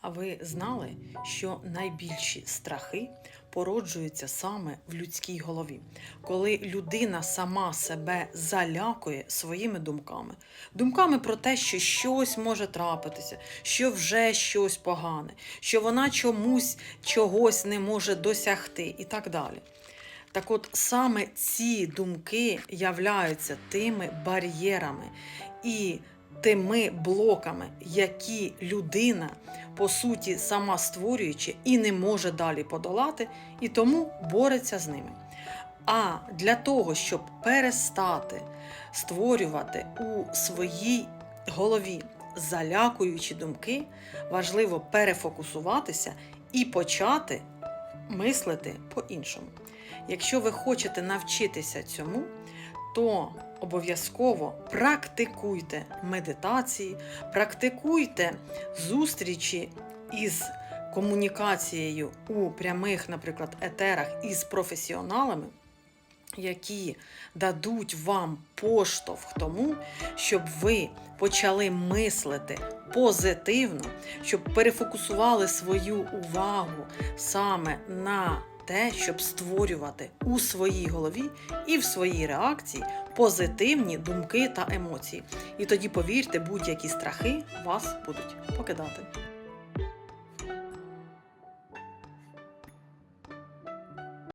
А ви знали, що найбільші страхи породжуються саме в людській голові, коли людина сама себе залякує своїми думками, думками про те, що щось може трапитися, що вже щось погане, що вона чомусь чогось не може досягти і так далі. Так от саме ці думки являються тими бар'єрами. І тими блоками, які людина, по суті, сама створюючи і не може далі подолати, і тому бореться з ними. А для того, щоб перестати створювати у своїй голові залякуючі думки, важливо перефокусуватися і почати мислити по-іншому. Якщо ви хочете навчитися цьому, то обов'язково практикуйте медитації, практикуйте зустрічі із комунікацією у прямих, наприклад, етерах із професіоналами, які дадуть вам поштовх тому, щоб ви почали мислити позитивно, щоб перефокусували свою увагу саме на те, щоб створювати у своїй голові і в своїй реакції позитивні думки та емоції. І тоді, повірте, будь-які страхи вас будуть покидати.